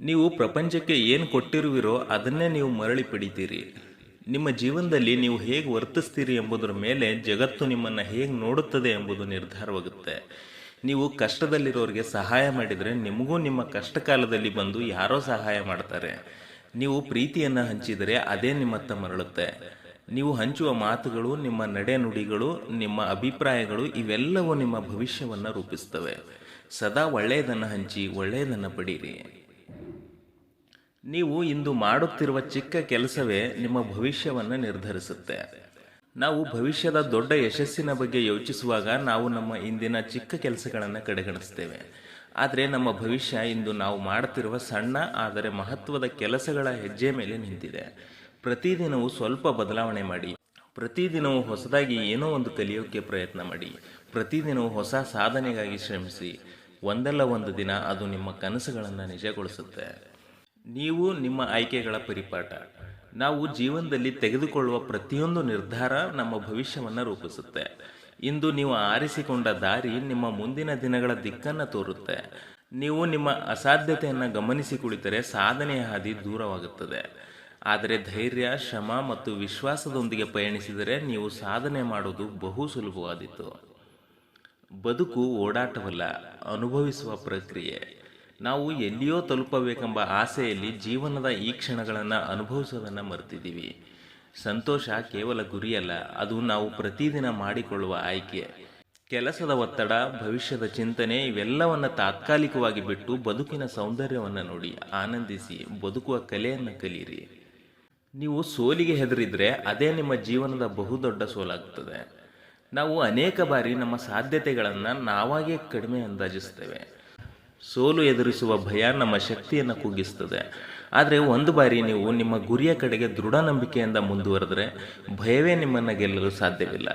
ನೀವು ಪ್ರಪಂಚಕ್ಕೆ ಏನು ಕೊಟ್ಟಿರುವಿರೋ ಅದನ್ನೇ ನೀವು ಮರಳಿ ಪಡಿತೀರಿ. ನಿಮ್ಮ ಜೀವನದಲ್ಲಿ ನೀವು ಹೇಗೆ ವರ್ತಿಸ್ತೀರಿ ಎಂಬುದರ ಮೇಲೆ ಜಗತ್ತು ನಿಮ್ಮನ್ನು ಹೇಗೆ ನೋಡುತ್ತದೆ ಎಂಬುದು ನಿರ್ಧಾರವಾಗುತ್ತೆ. ನೀವು ಕಷ್ಟದಲ್ಲಿರೋರಿಗೆ ಸಹಾಯ ಮಾಡಿದರೆ ನಿಮಗೂ ನಿಮ್ಮ ಕಷ್ಟ ಕಾಲದಲ್ಲಿ ಬಂದು ಯಾರೋ ಸಹಾಯ ಮಾಡ್ತಾರೆ. ನೀವು ಪ್ರೀತಿಯನ್ನು ಹಂಚಿದರೆ ಅದೇ ನಿಮ್ಮತ್ತ ಮರಳುತ್ತೆ. ನೀವು ಹಂಚುವ ಮಾತುಗಳು, ನಿಮ್ಮ ನಡೆ ನುಡಿಗಳು, ನಿಮ್ಮ ಅಭಿಪ್ರಾಯಗಳು ಇವೆಲ್ಲವೂ ನಿಮ್ಮ ಭವಿಷ್ಯವನ್ನು ರೂಪಿಸ್ತವೆ. ಸದಾ ಒಳ್ಳೆಯದನ್ನು ಹಂಚಿ, ಒಳ್ಳೆಯದನ್ನು ಪಡೀರಿ. ನೀವು ಇಂದು ಮಾಡುತ್ತಿರುವ ಚಿಕ್ಕ ಕೆಲಸವೇ ನಿಮ್ಮ ಭವಿಷ್ಯವನ್ನು ನಿರ್ಧರಿಸುತ್ತೆ. ನಾವು ಭವಿಷ್ಯದ ದೊಡ್ಡ ಯಶಸ್ಸಿನ ಬಗ್ಗೆ ಯೋಚಿಸುವಾಗ ನಾವು ನಮ್ಮ ಇಂದಿನ ಚಿಕ್ಕ ಕೆಲಸಗಳನ್ನು ಕಡೆಗಣಿಸ್ತೇವೆ. ಆದರೆ ನಮ್ಮ ಭವಿಷ್ಯ ಇಂದು ನಾವು ಮಾಡುತ್ತಿರುವ ಸಣ್ಣ, ಆದರೆ ಮಹತ್ವದ ಕೆಲಸಗಳ ಹೆಜ್ಜೆ ಮೇಲೆ ನಿಂತಿದೆ. ಪ್ರತಿದಿನವೂ ಸ್ವಲ್ಪ ಬದಲಾವಣೆ ಮಾಡಿ. ಪ್ರತಿದಿನವೂ ಹೊಸದಾಗಿ ಏನೋ ಒಂದು ಕಲಿಯೋಕ್ಕೆ ಪ್ರಯತ್ನ ಮಾಡಿ. ಪ್ರತಿದಿನವೂ ಹೊಸ ಸಾಧನೆಗಾಗಿ ಶ್ರಮಿಸಿ. ಒಂದಲ್ಲ ಒಂದು ದಿನ ಅದು ನಿಮ್ಮ ಕನಸುಗಳನ್ನು ನಿಜಗೊಳಿಸುತ್ತೆ. ನೀವು ನಿಮ್ಮ ಆಯ್ಕೆಗಳ ಪರಿಪಾಠ. ನಾವು ಜೀವನದಲ್ಲಿ ತೆಗೆದುಕೊಳ್ಳುವ ಪ್ರತಿಯೊಂದು ನಿರ್ಧಾರ ನಮ್ಮ ಭವಿಷ್ಯವನ್ನು ರೂಪಿಸುತ್ತೆ. ಇಂದು ನೀವು ಆರಿಸಿಕೊಂಡ ದಾರಿ ನಿಮ್ಮ ಮುಂದಿನ ದಿನಗಳ ದಿಕ್ಕನ್ನು ತೋರುತ್ತೆ. ನೀವು ನಿಮ್ಮ ಅಸಾಧ್ಯತೆಯನ್ನು ಗಮನಿಸಿ ಕುಳಿತರೆ ಸಾಧನೆಯ ಹಾದಿ ದೂರವಾಗುತ್ತದೆ. ಆದರೆ ಧೈರ್ಯ ಶ್ರಮ ಮತ್ತು ವಿಶ್ವಾಸದೊಂದಿಗೆ ಪಯಣಿಸಿದರೆ ನೀವು ಸಾಧನೆ ಮಾಡುವುದು ಬಹು ಸುಲಭವಾದೀತು. ಬದುಕು ಓಡಾಟವಲ್ಲ, ಅನುಭವಿಸುವ ಪ್ರಕ್ರಿಯೆ. ನಾವು ಎಲ್ಲಿಯೋ ತಲುಪಬೇಕೆಂಬ ಆಸೆಯಲ್ಲಿ ಜೀವನದ ಈ ಕ್ಷಣಗಳನ್ನು ಅನುಭವಿಸೋದನ್ನು ಮರೆತಿದ್ದೀವಿ. ಸಂತೋಷ ಕೇವಲ ಗುರಿಯಲ್ಲ, ಅದು ನಾವು ಪ್ರತಿದಿನ ಮಾಡಿಕೊಳ್ಳುವ ಆಯ್ಕೆ. ಕೆಲಸದ ಒತ್ತಡ, ಭವಿಷ್ಯದ ಚಿಂತನೆ ಇವೆಲ್ಲವನ್ನು ತಾತ್ಕಾಲಿಕವಾಗಿ ಬಿಟ್ಟು ಬದುಕಿನ ಸೌಂದರ್ಯವನ್ನು ನೋಡಿ ಆನಂದಿಸಿ ಬದುಕುವ ಕಲೆಯನ್ನು ಕಲಿಯಿರಿ ನೀವು ಸೋಲಿಗೆ ಹೆದರಿದ್ರೆ ಅದೇ ನಿಮ್ಮ ಜೀವನದ ಬಹುದೊಡ್ಡ ಸೋಲಾಗುತ್ತದೆ ನಾವು ಅನೇಕ ಬಾರಿ ನಮ್ಮ ಸಾಧ್ಯತೆಗಳನ್ನು ನಾವಾಗೇ ಕಡಿಮೆ ಅಂದಾಜಿಸ್ತೇವೆ. ಸೋಲು ಎದುರಿಸುವ ಭಯ ನಮ್ಮ ಶಕ್ತಿಯನ್ನು ಕುಗ್ಗಿಸ್ತದೆ. ಆದರೆ ಒಂದು ಬಾರಿ ನೀವು ನಿಮ್ಮ ಗುರಿಯ ಕಡೆಗೆ ದೃಢ ನಂಬಿಕೆಯಿಂದ ಮುಂದುವರೆದ್ರೆ ಭಯವೇ ನಿಮ್ಮನ್ನು ಗೆಲ್ಲಲು ಸಾಧ್ಯವಿಲ್ಲ.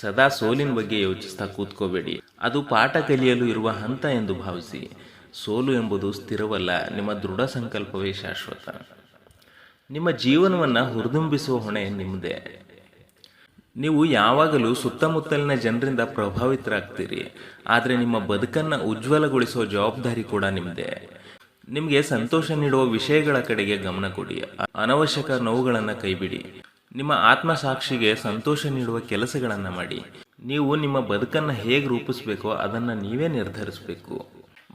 ಸದಾ ಸೋಲಿನ ಬಗ್ಗೆ ಯೋಚಿಸ್ತಾ ಕೂತ್ಕೋಬೇಡಿ. ಅದು ಪಾಠ ಕಲಿಯಲು ಇರುವ ಹಂತ ಎಂದು ಭಾವಿಸಿ. ಸೋಲು ಎಂಬುದು ಸ್ಥಿರವಲ್ಲ, ನಿಮ್ಮ ದೃಢ ಸಂಕಲ್ಪವೇ ಶಾಶ್ವತ. ನಿಮ್ಮ ಜೀವನವನ್ನು ಹುರಿದುಂಬಿಸುವ ಹೊಣೆ ನಿಮ್ಮದೇ ನೀವು ಯಾವಾಗಲೂ ಸುತ್ತಮುತ್ತಲಿನ ಜನರಿಂದ ಪ್ರಭಾವಿತರಾಗ್ತೀರಿ. ಆದರೆ ನಿಮ್ಮ ಬದುಕನ್ನು ಉಜ್ವಲಗೊಳಿಸೋ ಜವಾಬ್ದಾರಿ ಕೂಡ ನಿಮ್ಮದೇ ನಿಮಗೆ ಸಂತೋಷ ನೀಡುವ ವಿಷಯಗಳ ಕಡೆಗೆ ಗಮನ ಕೊಡಿ. ಅನವಶ್ಯಕ ನೋವುಗಳನ್ನು ಕೈಬಿಡಿ. ನಿಮ್ಮ ಆತ್ಮಸಾಕ್ಷಿಗೆ ಸಂತೋಷ ನೀಡುವ ಕೆಲಸಗಳನ್ನು ಮಾಡಿ. ನೀವು ನಿಮ್ಮ ಬದುಕನ್ನು ಹೇಗೆ ರೂಪಿಸಬೇಕೋ ಅದನ್ನು ನೀವೇ ನಿರ್ಧರಿಸಬೇಕು.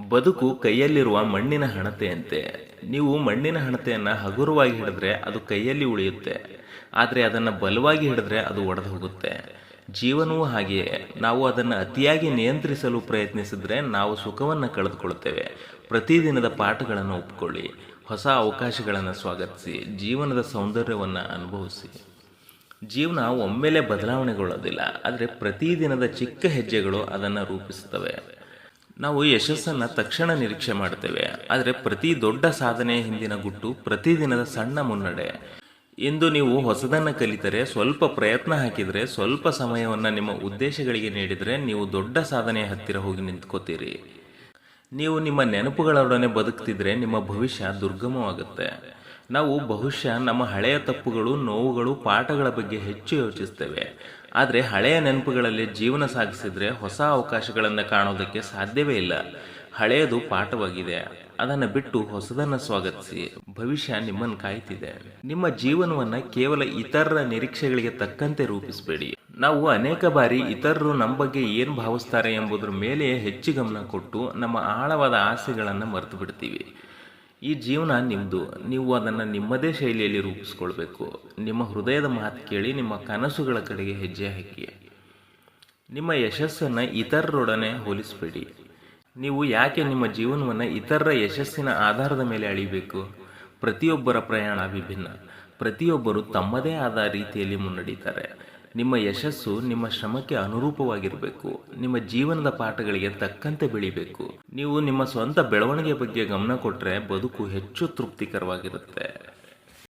ಬದುಕು ಕೈಯಲ್ಲಿರುವ ಮಣ್ಣಿನ ಹಣತೆಯಂತೆ. ನೀವು ಮಣ್ಣಿನ ಹಣತೆಯನ್ನು ಹಗುರವಾಗಿ ಹಿಡಿದ್ರೆ ಅದು ಕೈಯಲ್ಲಿ ಉಳಿಯುತ್ತೆ. ಆದರೆ ಅದನ್ನು ಬಲವಾಗಿ ಹಿಡಿದ್ರೆ ಅದು ಒಡೆದು ಹೋಗುತ್ತೆ. ಜೀವನವೂ ಹಾಗೆಯೇ. ನಾವು ಅದನ್ನು ಅತಿಯಾಗಿ ನಿಯಂತ್ರಿಸಲು ಪ್ರಯತ್ನಿಸಿದ್ರೆ ನಾವು ಸುಖವನ್ನು ಕಳೆದುಕೊಳ್ಳುತ್ತೇವೆ. ಪ್ರತಿದಿನದ ಪಾಠಗಳನ್ನು ಒಪ್ಪಿಕೊಳ್ಳಿ ಹೊಸ ಅವಕಾಶಗಳನ್ನು ಸ್ವಾಗತಿಸಿ. ಜೀವನದ ಸೌಂದರ್ಯವನ್ನು ಅನುಭವಿಸಿ. ಜೀವನ ಒಮ್ಮೆಲೆ ಬದಲಾವಣೆಗೊಳ್ಳೋದಿಲ್ಲ. ಆದರೆ ಪ್ರತಿದಿನದ ಚಿಕ್ಕ ಹೆಜ್ಜೆಗಳು ಅದನ್ನು ರೂಪಿಸುತ್ತವೆ. ನಾವು ಯಶಸ್ಸನ್ನು ತಕ್ಷಣ ನಿರೀಕ್ಷೆ ಮಾಡ್ತೇವೆ. ಆದರೆ ಪ್ರತಿ ದೊಡ್ಡ ಸಾಧನೆಯ ಹಿಂದಿನ ಗುಟ್ಟು ಪ್ರತಿದಿನದ ಸಣ್ಣ ಮುನ್ನಡೆ. ಇಂದು ನೀವು ಹೊಸದನ್ನು ಕಲಿತರೆ, ಸ್ವಲ್ಪ ಪ್ರಯತ್ನ ಹಾಕಿದರೆ, ಸ್ವಲ್ಪ ಸಮಯವನ್ನು ನಿಮ್ಮ ಉದ್ದೇಶಗಳಿಗೆ ನೀಡಿದರೆ ನೀವು ದೊಡ್ಡ ಸಾಧನೆಯ ಹತ್ತಿರ ಹೋಗಿ ನಿಂತ್ಕೋತೀರಿ. ನೀವು ನಿಮ್ಮ ನೆನಪುಗಳೊಡನೆ ಬದುಕ್ತಿದ್ರೆ ನಿಮ್ಮ ಭವಿಷ್ಯ ದುರ್ಗಮವಾಗುತ್ತೆ. ನಾವು ಬಹುಶಃ ನಮ್ಮ ಹಳೆಯ ತಪ್ಪುಗಳು, ನೋವುಗಳು, ಪಾಠಗಳ ಬಗ್ಗೆ ಹೆಚ್ಚು ಯೋಚಿಸ್ತೇವೆ. ಆದರೆ ಹಳೆಯ ನೆನಪುಗಳಲ್ಲಿ ಜೀವನ ಸಾಗಿಸಿದರೆ ಹೊಸ ಅವಕಾಶಗಳನ್ನು ಕಾಣೋದಕ್ಕೆ ಸಾಧ್ಯವೇ ಇಲ್ಲ. ಹಳೆಯದು ಪಾಠವಾಗಿದೆ. ಅದನ್ನು ಬಿಟ್ಟು ಹೊಸದನ್ನು ಸ್ವಾಗತಿಸಿ. ಭವಿಷ್ಯ ನಿಮ್ಮನ್ನು ಕಾಯ್ತಿದೆ. ನಿಮ್ಮ ಜೀವನವನ್ನು ಕೇವಲ ಇತರರ ನಿರೀಕ್ಷೆಗಳಿಗೆ ತಕ್ಕಂತೆ ರೂಪಿಸಬೇಡಿ. ನಾವು ಅನೇಕ ಬಾರಿ ಇತರರು ನಮ್ಮ ಬಗ್ಗೆ ಏನು ಭಾವಿಸ್ತಾರೆ ಎಂಬುದರ ಮೇಲೆ ಹೆಚ್ಚು ಗಮನ ಕೊಟ್ಟು ನಮ್ಮ ಆಳವಾದ ಆಸೆಗಳನ್ನು ಮರೆತು ಬಿಡ್ತೀವಿ. ಈ ಜೀವನ ನಿಮ್ಮದು ನೀವು ಅದನ್ನು ನಿಮ್ಮದೇ ಶೈಲಿಯಲ್ಲಿ ರೂಪಿಸ್ಕೊಳ್ಬೇಕು. ನಿಮ್ಮ ಹೃದಯದ ಮಾತು ಕೇಳಿ ನಿಮ್ಮ ಕನಸುಗಳ ಕಡೆಗೆ ಹೆಜ್ಜೆ ಹಾಕಿ. ನಿಮ್ಮ ಯಶಸ್ಸನ್ನು ಇತರರೊಡನೆ ಹೋಲಿಸಬೇಡಿ. ನೀವು ಯಾಕೆ ನಿಮ್ಮ ಜೀವನವನ್ನು ಇತರರ ಯಶಸ್ಸಿನ ಆಧಾರದ ಮೇಲೆ ಅಳಿಬೇಕು? ಪ್ರತಿಯೊಬ್ಬರ ಪ್ರಯಾಣ ವಿಭಿನ್ನ. ಪ್ರತಿಯೊಬ್ಬರು ತಮ್ಮದೇ ಆದ ರೀತಿಯಲ್ಲಿ ಮುನ್ನಡೀತಾರೆ. ನಿಮ್ಮ ಯಶಸ್ಸು ನಿಮ್ಮ ಶ್ರಮಕ್ಕೆ ಅನುರೂಪವಾಗಿರಬೇಕು. ನಿಮ್ಮ ಜೀವನದ ಪಾಠಗಳಿಗೆ ತಕ್ಕಂತೆ ಬೆಳಿಬೇಕು. ನೀವು ನಿಮ್ಮ ಸ್ವಂತ ಬೆಳವಣಿಗೆ ಬಗ್ಗೆ ಗಮನ ಕೊಟ್ಟರೆ ಬದುಕು ಹೆಚ್ಚು ತೃಪ್ತಿಕರವಾಗಿರುತ್ತೆ.